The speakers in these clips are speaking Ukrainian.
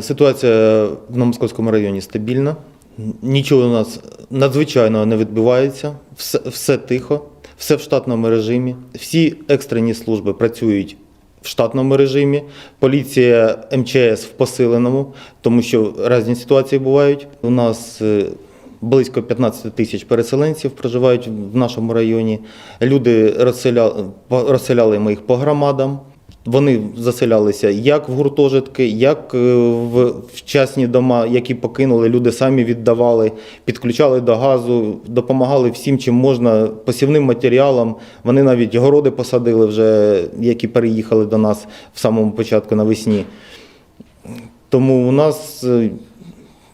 Ситуація в Новомосковському районі стабільна. Нічого у нас надзвичайного не відбувається. Все, все тихо, все в штатному режимі. Всі екстрені служби працюють в штатному режимі. Поліція МЧС в посиленому, тому що різні ситуації бувають. У нас е, близько 15 тисяч переселенців проживають в нашому районі. Люди розселяли, розселяли ми їх по громадам. Вони заселялися як в гуртожитки, як е, в в частні дома, які покинули, люди самі віддавали, підключали до газу, допомагали всім, чим можна, посівним матеріалам. Вони навіть городи посадили вже, які переїхали до нас в самому початку навесні. Тому у нас е,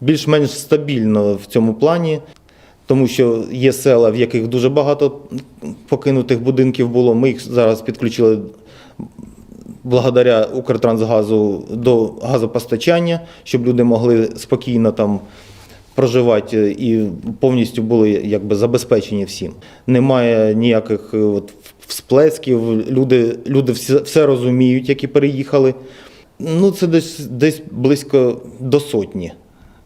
більш-менш стабільно в цьому плані, тому що є села, в яких дуже багато покинутих будинків було. Ми їх зараз підключили благодаря Укртрансгазу до газопостачання, щоб люди могли спокійно там проживати і повністю були якби забезпечені всім. Немає ніяких е, от всплесків, люди, люди все, все розуміють, які переїхали. Ну, це десь, десь близько до сотні.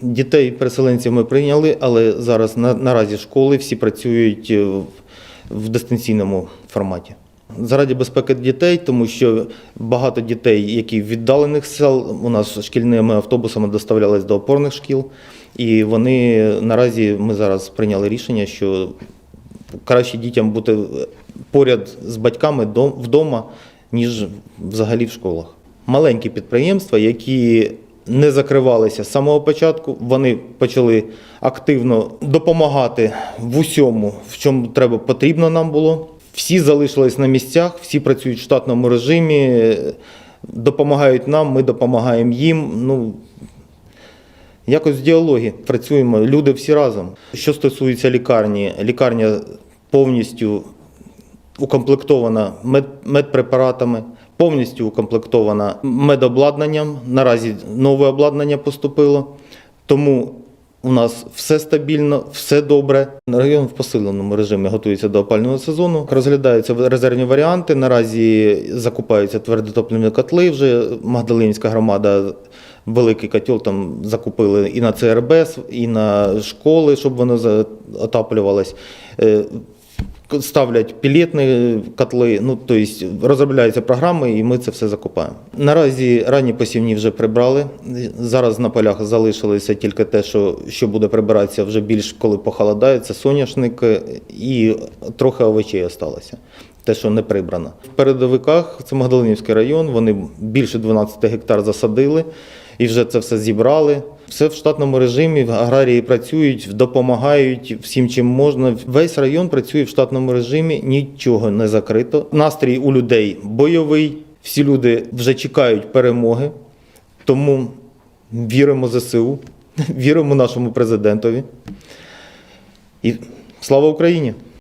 Дітей переселенців ми прийняли, але зараз на, наразі школи всі працюють е, в, в дистанційному форматі. Заради безпеки дітей, тому що багато дітей, які віддалених сел, у нас шкільними автобусами доставлялись до опорних шкіл, і вони наразі ми зараз прийняли рішення, що краще дітям бути поряд з батьками дом- вдома, ніж взагалі в школах. Маленькі підприємства, які не закривалися з самого початку, вони почали активно допомагати в усьому, в чому треба потрібно нам було. Всі залишились на місцях, всі працюють в штатному режимі, допомагають нам, ми допомагаємо їм. Ну, Якось в діалогі працюємо, люди всі разом. Що стосується лікарні, лікарня повністю укомплектована мед, медпрепаратами, повністю укомплектована медобладнанням. Наразі нове обладнання поступило. Тому у нас все стабільно, все добре. Район в посиленому режимі готується до опального сезону. Розглядаються резервні варіанти. Наразі закупаються твердотопливні котли. Вже Магдалинська громада великий котел там закупили і на ЦРБ, і на школи, щоб воно отаплювалось. Ставлять пілетні котли, ну тобто розробляються програми, і ми це все закупаємо. Наразі ранні посівні вже прибрали. Зараз на полях залишилося тільки те, що, що буде прибиратися вже більш коли похолодає, це соняшник е, і трохи овочей осталося. Те, що не прибрано. В передовиках це Магдалинівський район, вони більше 12 гектар засадили і вже це все зібрали. Все в штатному режимі, аграрії працюють, допомагають всім, чим можна. Весь район працює в штатному режимі, нічого не закрито. Настрій у людей бойовий, всі люди вже чекають перемоги, тому віримо ЗСУ, віримо нашому президентові. І слава Україні!